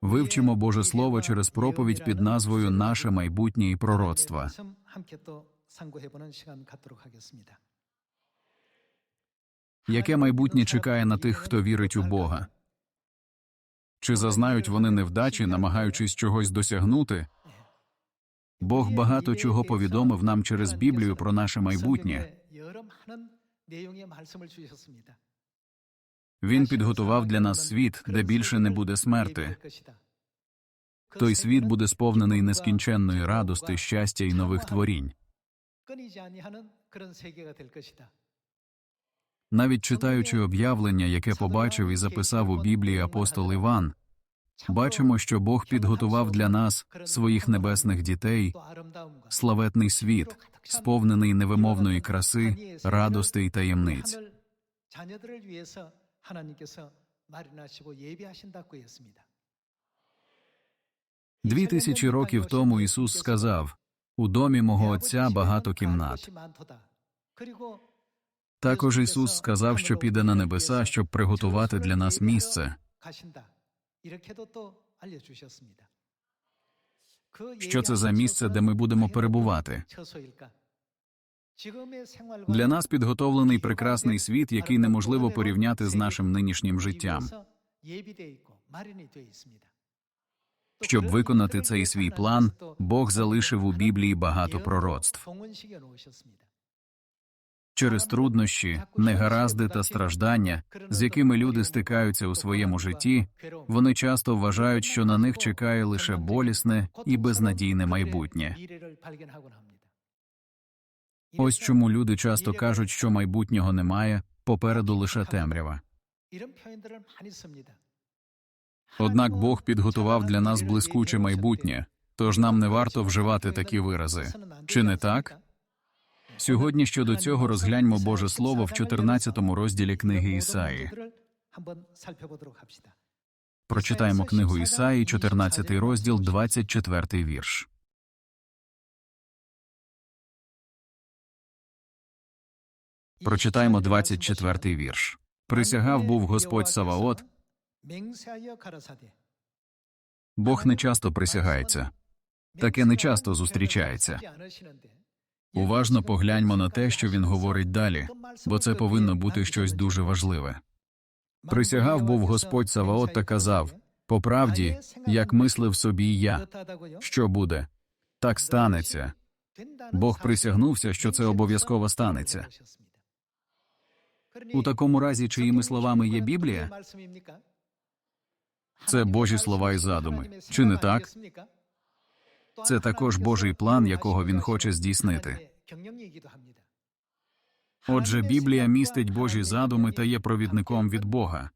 Вивчимо Боже Слово через проповідь під назвою Наше майбутнє і пророцтва. Яке майбутнє чекає на тих, хто вірить у Бога? Чи зазнають вони невдачі, намагаючись чогось досягнути? Бог багато чого повідомив нам через Біблію про наше майбутнє. Він підготував для нас світ, де більше не буде смерти. Той світ буде сповнений нескінченної радости, щастя і нових творінь. Навіть читаючи об'явлення, яке побачив і записав у Біблії апостол Іван, бачимо, що Бог підготував для нас своїх небесних дітей, славетний світ, сповнений невимовної краси, радости й таємниць. Дві тисячі років тому Ісус сказав: у домі мого Отця багато кімнат. Також Ісус сказав, що піде на небеса, щоб приготувати для нас місце. Що це за місце, де ми будемо перебувати? Для нас підготовлений прекрасний світ, який неможливо порівняти з нашим нинішнім життям. Щоб виконати цей свій план, Бог залишив у Біблії багато пророцтв. Через труднощі, негаразди та страждання, з якими люди стикаються у своєму житті, вони часто вважають, що на них чекає лише болісне і безнадійне майбутнє. Ось чому люди часто кажуть, що майбутнього немає, попереду лише темрява. Однак Бог підготував для нас блискуче майбутнє, тож нам не варто вживати такі вирази. Чи не так? Сьогодні щодо цього розгляньмо Боже Слово в 14 розділі книги Ісаї. Прочитаємо книгу Ісаї, 14 розділ, 24 вірш. Прочитаємо 24 вірш. Присягав був Господь Саваот, Бог не часто присягається. Таке не часто зустрічається. Уважно погляньмо на те, що він говорить далі, бо це повинно бути щось дуже важливе. Присягав був Господь Саваот та казав по правді, як мислив собі я, що буде, так станеться. Бог присягнувся, що це обов'язково станеться. У такому разі, чиїми словами є Біблія, це Божі слова і задуми. Чи не так? Це також Божий план, якого він хоче здійснити. Отже, Біблія містить Божі задуми та є провідником від Бога.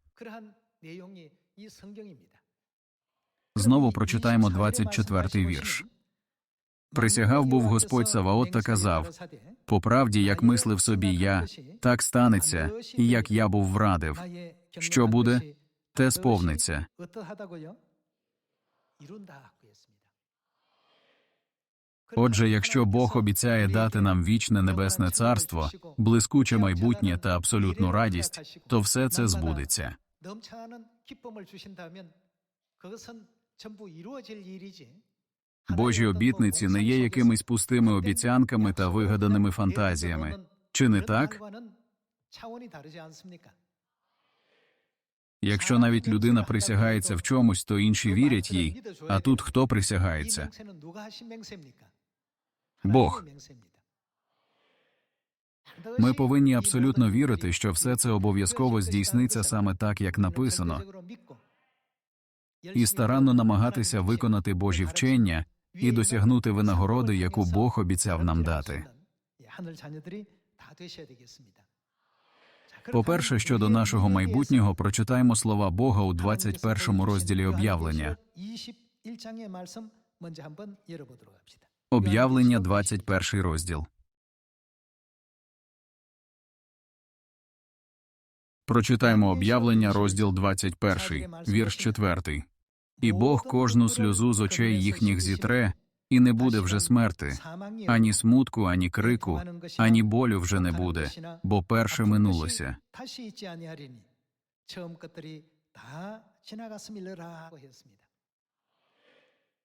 Знову прочитаємо 24-й вірш. Присягав був Господь Саваот та казав по правді, як мислив собі я, так станеться, і як я був врадив. Що буде, те сповниться. Отже, якщо Бог обіцяє дати нам вічне небесне царство, блискуче майбутнє та абсолютну радість, то все це збудеться. Божі обітниці не є якимись пустими обіцянками та вигаданими фантазіями. Чи не так? Якщо навіть людина присягається в чомусь, то інші вірять їй. А тут хто присягається? Бог. Ми повинні абсолютно вірити, що все це обов'язково здійсниться саме так, як написано, і старанно намагатися виконати Божі вчення і досягнути винагороди, яку Бог обіцяв нам дати. По-перше, щодо нашого майбутнього, прочитаємо слова Бога у 21 розділі об'явлення. Об'явлення, 21 розділ. Прочитаємо об'явлення, розділ 21, вірш 4. І Бог кожну сльозу з очей їхніх зітре, і не буде вже смерти, ані смутку, ані крику, ані болю вже не буде, бо перше минулося.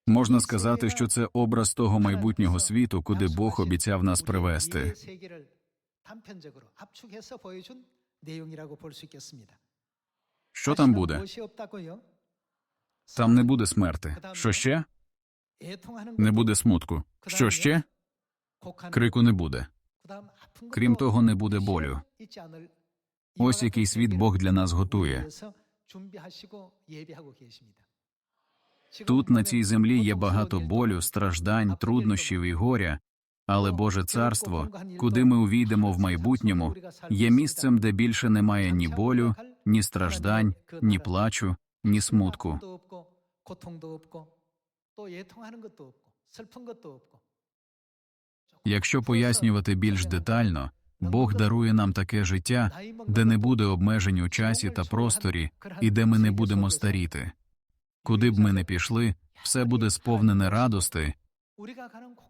Можна сказати, що це образ того майбутнього світу, куди Бог обіцяв нас привести. Що там буде? Там не буде смерти. Що ще? Не буде смутку. Що ще? Крику не буде. Крім того, не буде болю. Ось який світ Бог для нас готує. Тут на цій землі є багато болю, страждань, труднощів і горя. Але Боже царство, куди ми увійдемо в майбутньому, є місцем, де більше немає ні болю, ні страждань, ні плачу, ні смутку. Якщо пояснювати більш детально, Бог дарує нам таке життя, де не буде обмежень у часі та просторі, і де ми не будемо старіти. Куди б ми не пішли, все буде сповнене радости,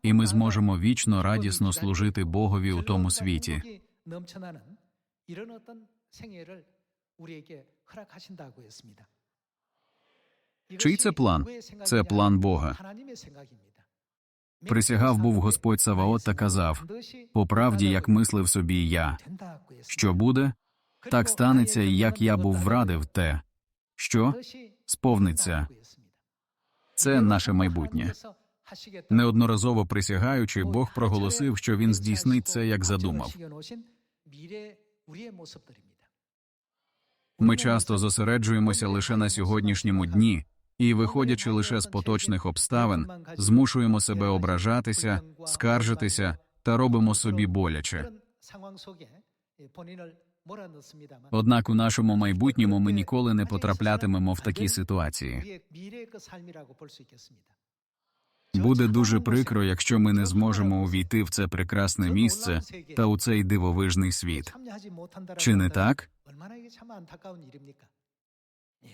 і ми зможемо вічно радісно служити Богові у тому світі. Чий це план? Це план Бога. Присягав був Господь Саваот та казав по правді, як мислив собі я. Що буде, так станеться, і як я був врадив те, що сповниться. Це наше майбутнє. Неодноразово присягаючи, Бог проголосив, що він здійснить це, як задумав. Ми часто зосереджуємося лише на сьогоднішньому дні і, виходячи лише з поточних обставин, змушуємо себе ображатися, скаржитися та робимо собі боляче. Однак у нашому майбутньому ми ніколи не потраплятимемо в такі ситуації. Буде дуже прикро, якщо ми не зможемо увійти в це прекрасне місце та у цей дивовижний світ. Чи не так?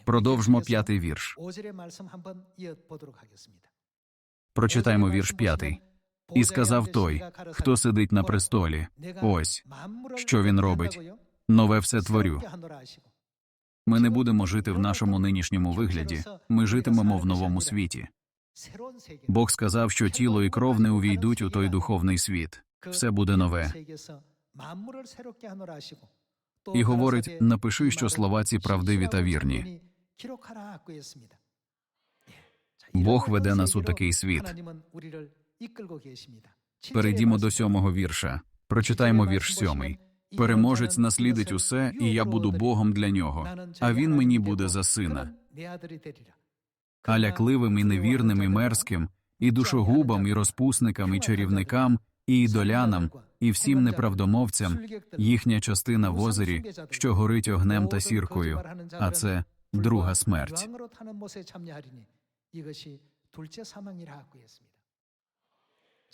Продовжмо п'ятий вірш. Прочитаймо вірш п'ятий. І сказав той, хто сидить на престолі. Ось що він робить. Нове все творю. Ми не будемо жити в нашому нинішньому вигляді. Ми житимемо в новому світі. Бог сказав, що тіло і кров не увійдуть у той духовний світ. Все буде нове. І говорить: напиши, що слова ці правдиві та вірні. Бог веде нас у такий світ. Перейдімо до сьомого вірша. Прочитаємо вірш сьомий. Переможець наслідить усе, і я буду Богом для нього, а він мені буде за сина. А лякливим і невірним, і мерзким, і душогубам, і розпусникам, і чарівникам, і ідолянам, і всім неправдомовцям. Їхня частина в озері, що горить огнем та сіркою, а це друга смерть.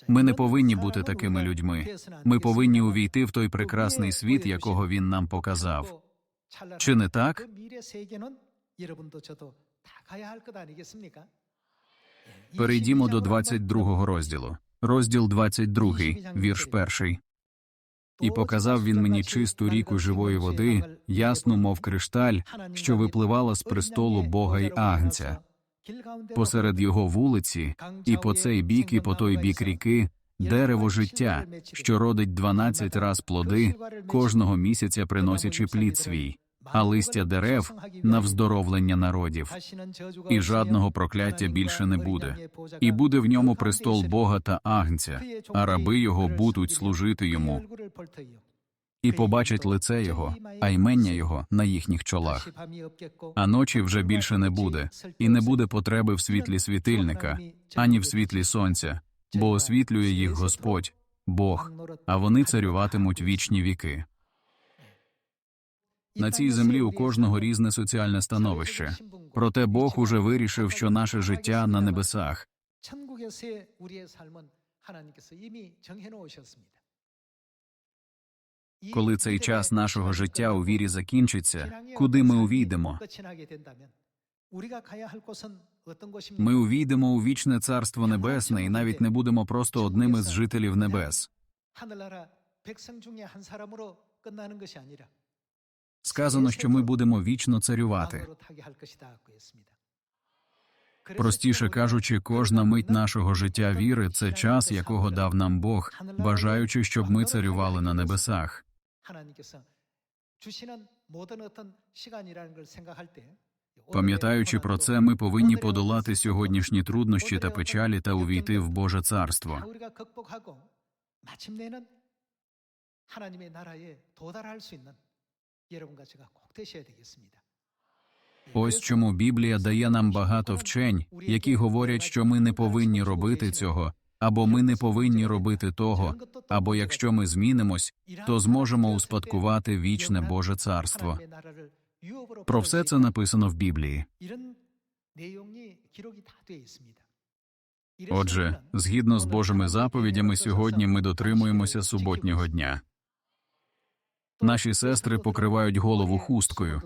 Ми не повинні бути такими людьми. Ми повинні увійти в той прекрасний світ, якого він нам показав. Чи не так? Перейдімо до 22 розділу. Розділ 22, вірш 1. І показав він мені чисту ріку живої води, ясну, мов кришталь, що випливала з престолу Бога й Агнця. Посеред його вулиці, і по цей бік, і по той бік ріки, дерево життя, що родить дванадцять раз плоди, кожного місяця приносячи плід свій, а листя дерев на вздоровлення народів. І жадного прокляття більше не буде. І буде в ньому престол Бога та Агнця, а раби його будуть служити йому, і побачать лице його, а ймення його на їхніх чолах. А ночі вже більше не буде, і не буде потреби в світлі світильника, ані в світлі сонця, бо освітлює їх Господь, Бог, а вони царюватимуть вічні віки. На цій землі у кожного різне соціальне становище. Проте Бог уже вирішив, що наше життя на небесах. 천국에서의 우리의 삶은 하나님께서 이미 정해놓으셨습니다. коли цей час нашого життя у вірі закінчиться, куди ми увійдемо? Ми увійдемо у вічне царство небесне, і навіть не будемо просто одними з жителів небес. Сказано, що ми будемо вічно царювати. Простіше кажучи, кожна мить нашого життя віри це час, якого дав нам Бог, бажаючи, щоб ми царювали на небесах. 하나님께서 주시는 모든 어떤 시간이라는 걸 생각할 때 Пам'ятаючи про це, ми повинні подолати сьогоднішні труднощі та печалі та увійти в Боже царство. 다 우리가 극복하고 마침내는 하나님의 나라에 도달할 수 있는 여러분과 제가 꼭 되셔야 되겠습니다. Ось чому Біблія дає нам багато вчень, які говорять, що ми не повинні робити цього, або ми не повинні робити того, або якщо ми змінимось, то зможемо успадкувати вічне Боже царство. Про все це написано в Біблії. Отже, згідно з Божими заповідями, сьогодні ми дотримуємося суботнього дня. Наші сестри покривають голову хусткою.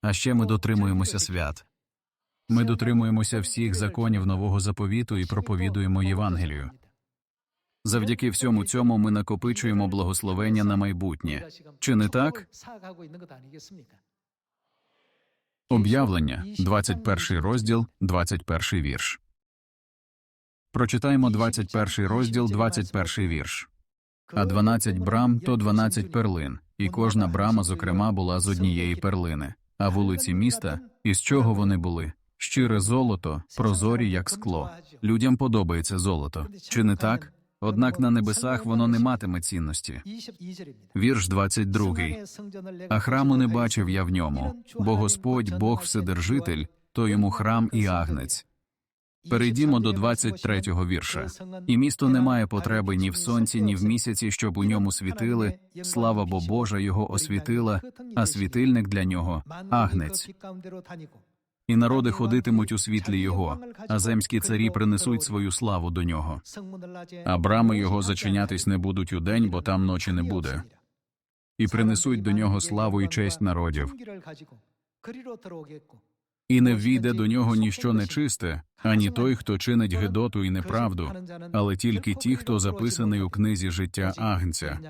А ще ми дотримуємося свят. Ми дотримуємося всіх законів нового заповіту і проповідуємо Євангелію. Завдяки всьому цьому ми накопичуємо благословення на майбутнє. Чи не так? Об'явлення, 21 розділ, 21 вірш. Прочитаємо 21 розділ, 21 вірш. А 12 брам то 12 перлин, і кожна брама, зокрема, була з однієї перлини. А вулиці міста, із чого вони були? Щире золото, прозорі, як скло. Людям подобається золото. Чи не так? Однак на небесах воно не матиме цінності. Вірш 22. А храму не бачив я в ньому, бо Господь, Бог Вседержитель, то йому храм і агнець. Перейдімо до 23-го вірша. І місто не має потреби ні в сонці, ні в місяці, щоб у ньому світили. Слава бо Божа його освітила, а світильник для нього агнець. І народи ходитимуть у світлі його, а земські царі принесуть свою славу до нього. А брами його зачинятись не будуть удень, бо там ночі не буде. І принесуть до нього славу і честь народів. І не ввійде до нього ніщо нечисте, ані той, хто чинить гидоту і неправду, але тільки ті, хто записаний у книзі життя Агнця.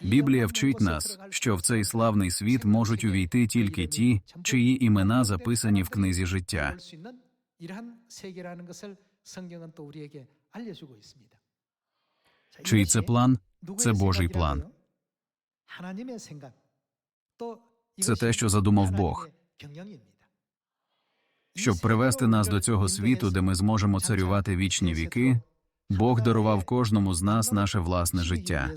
Біблія вчить нас, що в цей славний світ можуть увійти тільки ті, чиї імена записані в книзі життя. Чий це план? Це Божий план. Це те, що задумав Бог. Щоб привести нас до цього світу, де ми зможемо царювати вічні віки, Бог дарував кожному з нас наше власне життя.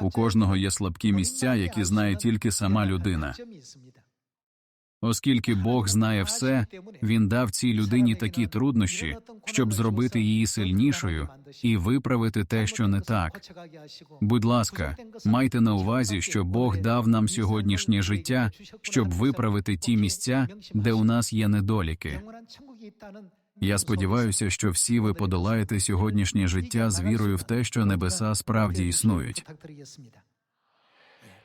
У кожного є слабкі місця, які знає тільки сама людина. Оскільки Бог знає все, він дав цій людині такі труднощі, щоб зробити її сильнішою і виправити те, що не так. Будь ласка, майте на увазі, що Бог дав нам сьогоднішнє життя, щоб виправити ті місця, де у нас є недоліки. Я сподіваюся, що всі ви подолаєте сьогоднішнє життя з вірою в те, що небеса справді існують.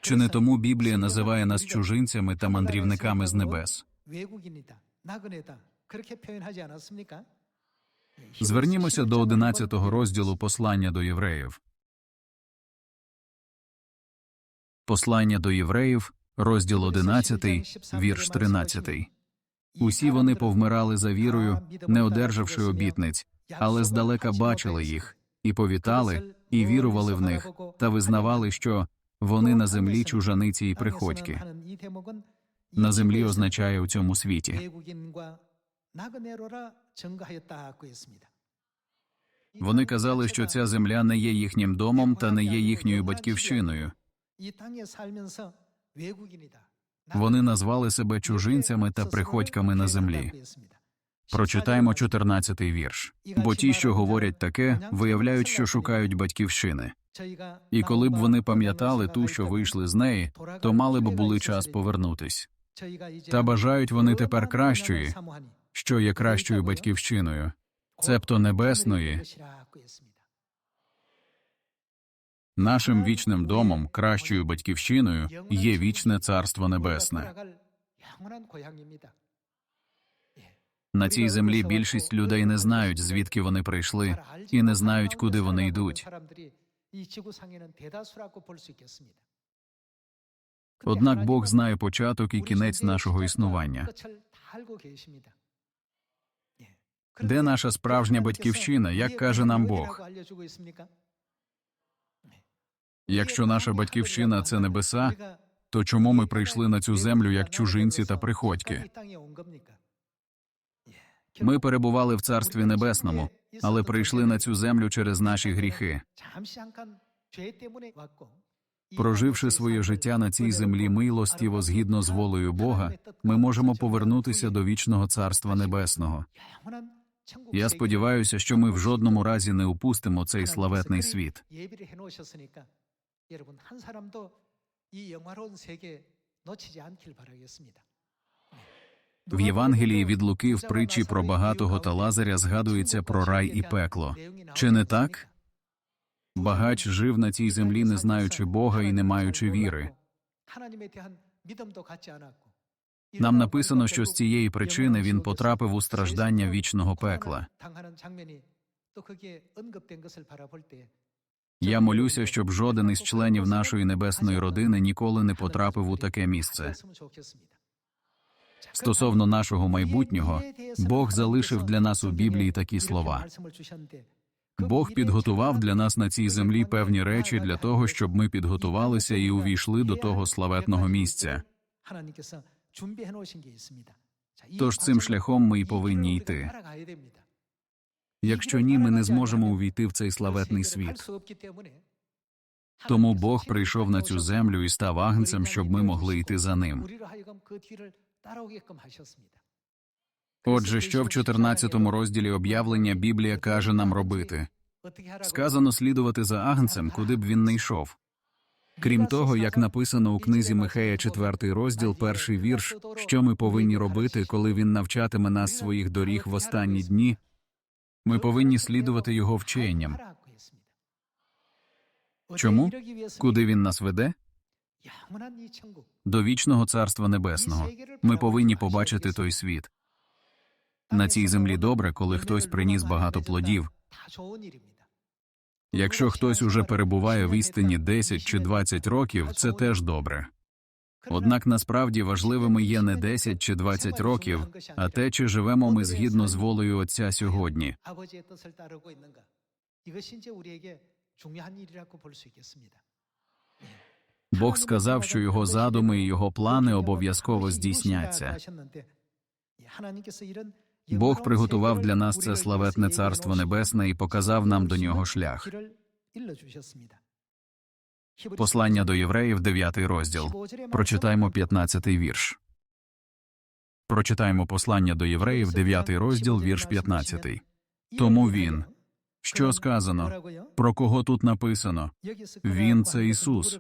Чи не тому Біблія називає нас чужинцями та мандрівниками з небес? Звернімося до 11 розділу послання до євреїв. Послання до євреїв, розділ 11, вірш 13. Усі вони повмирали за вірою, не одержавши обітниць, але здалека бачили їх, і повітали, і вірували в них, та визнавали, що вони на землі чужаниці і приходьки. На землі означає у цьому світі. Вони казали, що ця земля не є їхнім домом та не є їхньою батьківщиною. Вони назвали себе чужинцями та приходьками на землі. Прочитаємо 14-й вірш. Бо ті, що говорять таке, виявляють, що шукають батьківщини. І коли б вони пам'ятали ту, що вийшли з неї, то мали б були час повернутись. Та бажають вони тепер кращої, що є кращою батьківщиною, цебто небесної, нашим вічним домом, кращою батьківщиною є вічне Царство Небесне. На цій землі більшість людей не знають, звідки вони прийшли, і не знають, куди вони йдуть. Однак Бог знає початок і кінець нашого існування. Де наша справжня батьківщина, як каже нам Бог? Якщо наша батьківщина це небеса, то чому ми прийшли на цю землю як чужинці та приходьки? Ми перебували в Царстві Небесному, але прийшли на цю землю через наші гріхи. Проживши своє життя на цій землі милостіво згідно з волею Бога, ми можемо повернутися до вічного Царства Небесного. Я сподіваюся, що ми в жодному разі не упустимо цей славетний світ. 여러분 한 사람도 이 영화로운 세계 놓치지 않길 바라겠습니다. В Євангелії від Луки в притчі про багатого та Лазаря згадується про рай і пекло. Чи не так? Багач жив на цій землі, не знаючи Бога і не маючи віри. Нам написано, що з цієї причини він потрапив у страждання вічного пекла. Я молюся, щоб жоден із членів нашої небесної родини ніколи не потрапив у таке місце. Стосовно нашого майбутнього, Бог залишив для нас у Біблії такі слова. Бог підготував для нас на цій землі певні речі для того, щоб ми підготувалися і увійшли до того славетного місця. Тож цим шляхом ми й повинні йти. Якщо ні, ми не зможемо увійти в цей славетний світ. Тому Бог прийшов на цю землю і став агнцем, щоб ми могли йти за ним. Отже, що в 14 розділі об'явлення Біблія каже нам робити? Сказано слідувати за агнцем, куди б він не йшов. Крім того, як написано у книзі Михея, 4 розділ, перший вірш, що ми повинні робити, коли він навчатиме нас своїх доріг в останні дні, ми повинні слідувати його вченням. Чому? Куди він нас веде? До вічного царства небесного. Ми повинні побачити той світ. На цій землі добре, коли хтось приніс багато плодів. Якщо хтось уже перебуває в істині 10 чи 20 років, це теж добре. Однак насправді важливими є не 10 чи 20 років, а те, чи живемо ми згідно з волею Отця сьогодні. Бог сказав, що його задуми і його плани обов'язково здійсняться. Бог приготував для нас це славетне царство небесне і показав нам до нього шлях. Послання до євреїв, 9 розділ. Прочитаймо 15-й вірш. Прочитаймо послання до євреїв, 9 розділ, вірш 15. Тому він. Що сказано? Про кого тут написано? Він – це Ісус.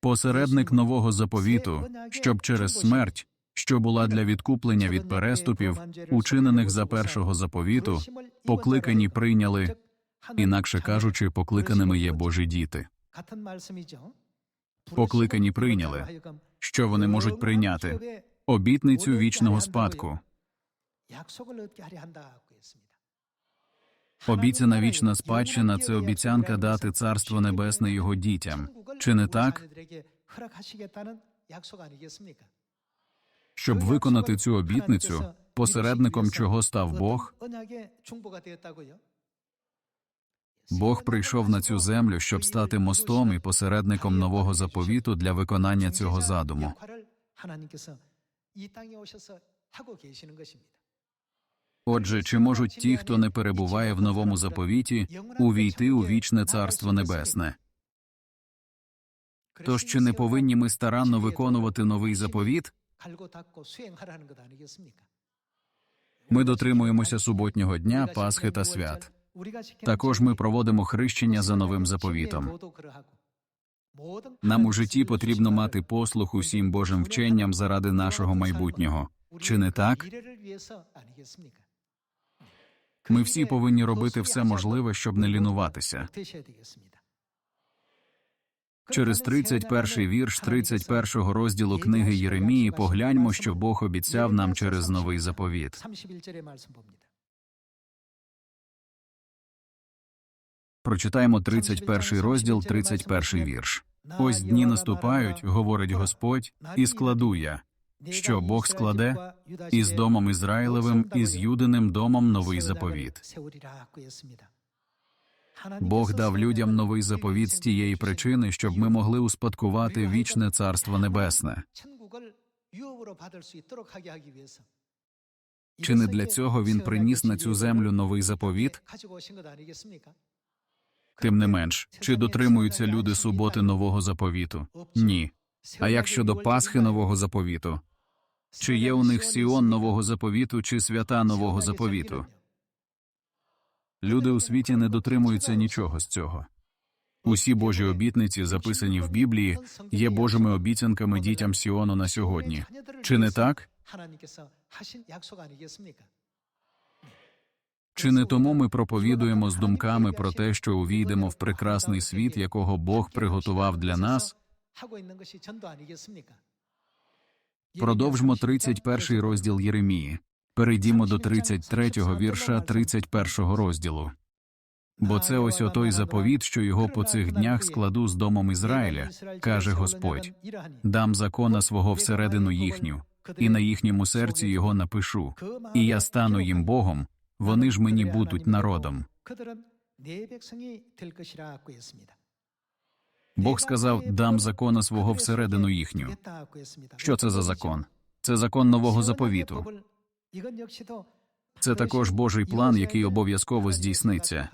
Посередник нового заповіту, щоб через смерть, що була для відкуплення від переступів, учинених за першого заповіту, покликані прийняли, інакше кажучи, покликаними є Божі діти. Покликані прийняли. Що вони можуть прийняти? Обітницю вічного спадку. Обіцяна вічна спадщина це обіцянка дати царство небесне його дітям. Чи не так? Щоб виконати цю обітницю, посередником чого став Бог, Бог прийшов на цю землю, щоб стати мостом і посередником нового заповіту для виконання цього задуму. Отже, чи можуть ті, хто не перебуває в новому заповіті, увійти у вічне царство небесне? Тож чи не повинні ми старанно виконувати новий заповіт? Ми дотримуємося суботнього дня, Пасхи та свят. Також ми проводимо хрещення за новим заповітом. Нам у житті потрібно мати послух усім Божим вченням заради нашого майбутнього. Чи не так? Ми всі повинні робити все можливе, щоб не лінуватися. Через 31 вірш 31 розділу книги Єремії погляньмо, що Бог обіцяв нам через новий заповіт. Прочитаємо 31 розділ, 31 вірш. Ось дні наступають, говорить Господь, і складу я, що Бог складе із домом Ізраїлевим і з Юдиним домом новий заповіт. Бог дав людям новий заповіт з тієї причини, щоб ми могли успадкувати вічне царство небесне. Чи не для цього він приніс на цю землю новий заповіт? Тим не менш, чи дотримуються люди суботи нового заповіту? Ні. А як щодо Пасхи нового заповіту? Чи є у них Сіон нового заповіту чи свята нового заповіту? Люди у світі не дотримуються нічого з цього. Усі Божі обітниці, записані в Біблії, є Божими обіцянками дітям Сіону на сьогодні. Чи не так? Чи не тому ми проповідуємо з думками про те, що увійдемо в прекрасний світ, якого Бог приготував для нас? Продовжмо 31 розділ Єремії. Перейдімо до 33 вірша 31 розділу. Бо це ось отой заповіт, що його по цих днях складу з домом Ізраїля, каже Господь. Дам закона свого всередину їхню, і на їхньому серці його напишу, і я стану їм Богом, вони ж мені будуть народом. Бог сказав: дам закона свого всередину їхню. Що це за закон? Це закон нового заповіту. Це також Божий план, який обов'язково здійсниться.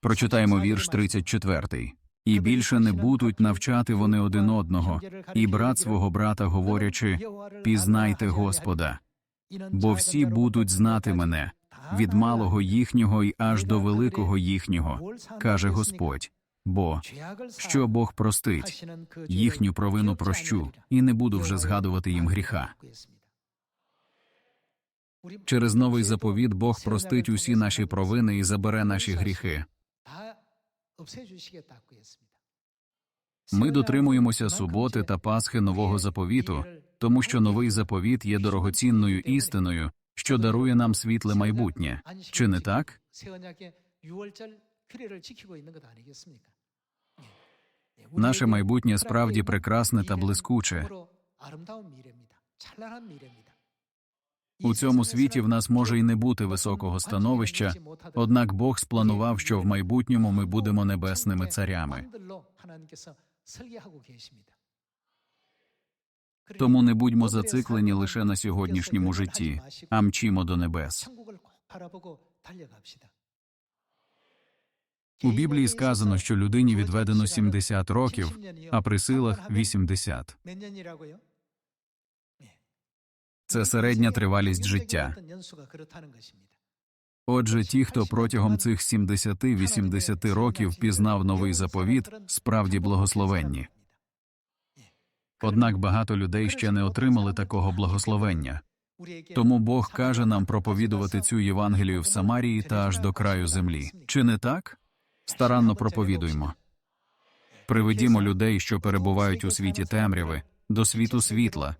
Прочитаємо вірш 34. І більше не будуть навчати вони один одного, і брат свого брата, говорячи, пізнайте Господа, бо всі будуть знати мене від малого їхнього і аж до великого їхнього, каже Господь. Бо що Бог простить, їхню провину прощу, і не буду вже згадувати їм гріха. Через новий заповіт Бог простить усі наші провини і забере наші гріхи. Ми дотримуємося суботи та Пасхи нового заповіту, тому що новий заповіт є дорогоцінною істиною, що дарує нам світле майбутнє. Чи не так? Наше майбутнє справді прекрасне та блискуче. У цьому світі в нас може й не бути високого становища, однак Бог спланував, що в майбутньому ми будемо небесними царями. Тому не будьмо зациклені лише на сьогоднішньому житті, а мчімо до небес. У Біблії сказано, що людині відведено 70 років, а при силах 80. Це середня тривалість життя. Отже, ті, хто протягом цих 70-80 років пізнав новий заповіт, справді благословенні. Однак багато людей ще не отримали такого благословення. Тому Бог каже нам проповідувати цю Євангелію в Самарії та аж до краю землі. Чи не так? Старанно проповідуймо. Приведімо людей, що перебувають у світі темряви, до світу світла,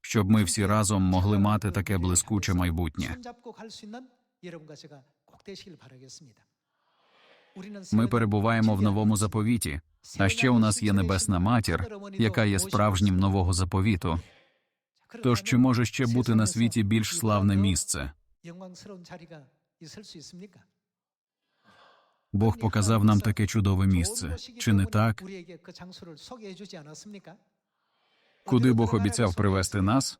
щоб ми всі разом могли мати таке блискуче майбутнє. Ми перебуваємо в новому заповіті, а ще у нас є небесна матір, яка є справжнім нового заповіту. Тож чи може ще бути на світі більш славне місце? Бог показав нам таке чудове місце. Чи не так? Куди Бог обіцяв привести нас?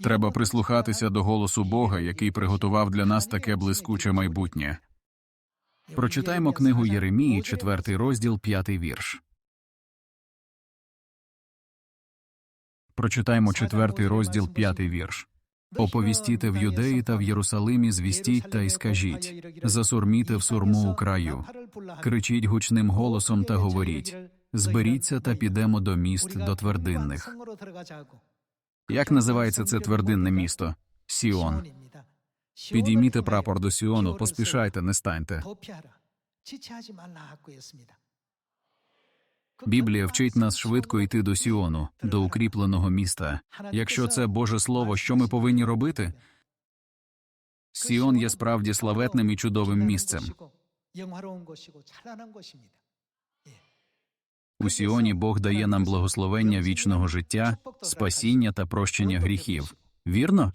Треба прислухатися до голосу Бога, який приготував для нас таке блискуче майбутнє. Прочитаємо книгу Єремії, 4 розділ, 5 вірш. Прочитаємо 4 розділ, 5 вірш. Оповістіте в Юдеї та в Єрусалимі, звістіть та й скажіть, засурміте в сурму у краю, кричіть гучним голосом та говоріть, зберіться та підемо до міст, до твердинних. Як називається це твердинне місто? Сіон. Підійміте прапор до Сіону, поспішайте, не станьте. Біблія вчить нас швидко йти до Сіону, до укріпленого міста. Якщо це Боже Слово, що ми повинні робити? Сіон є справді славетним і чудовим місцем. У Сіоні Бог дає нам благословення вічного життя, спасіння та прощення гріхів. Вірно?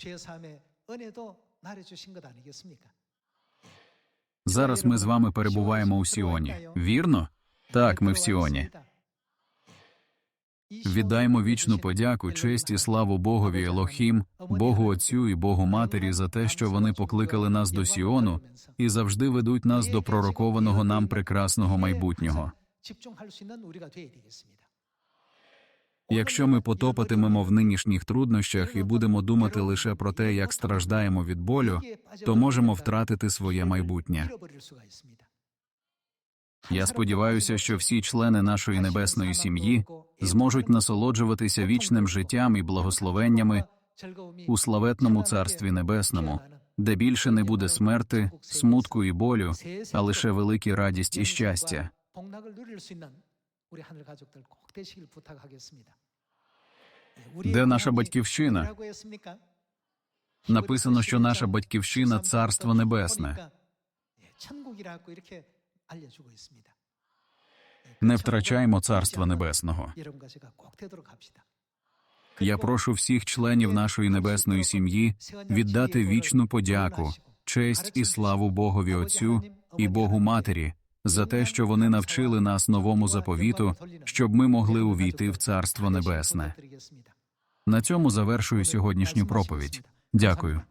Зараз ми з вами перебуваємо у Сіоні. Вірно? Так, ми в Сіоні. Віддаймо вічну подяку, честь і славу Богові Елохім, Богу Отцю і Богу Матері за те, що вони покликали нас до Сіону і завжди ведуть нас до пророкованого нам прекрасного майбутнього. Якщо ми потопатимемо в нинішніх труднощах і будемо думати лише про те, як страждаємо від болю, то можемо втратити своє майбутнє. Я сподіваюся, що всі члени нашої небесної сім'ї зможуть насолоджуватися вічним життям і благословеннями у славетному Царстві Небесному, де більше не буде смерти, смутку і болю, а лише великі радість і щастя. Де наша батьківщина? Написано, що наша батьківщина Царство Небесне. Не втрачаймо Царства Небесного. Я прошу всіх членів нашої небесної сім'ї віддати вічну подяку, честь і славу Богові Отцю і Богу Матері за те, що вони навчили нас новому заповіту, щоб ми могли увійти в Царство Небесне. На цьому завершую сьогоднішню проповідь. Дякую.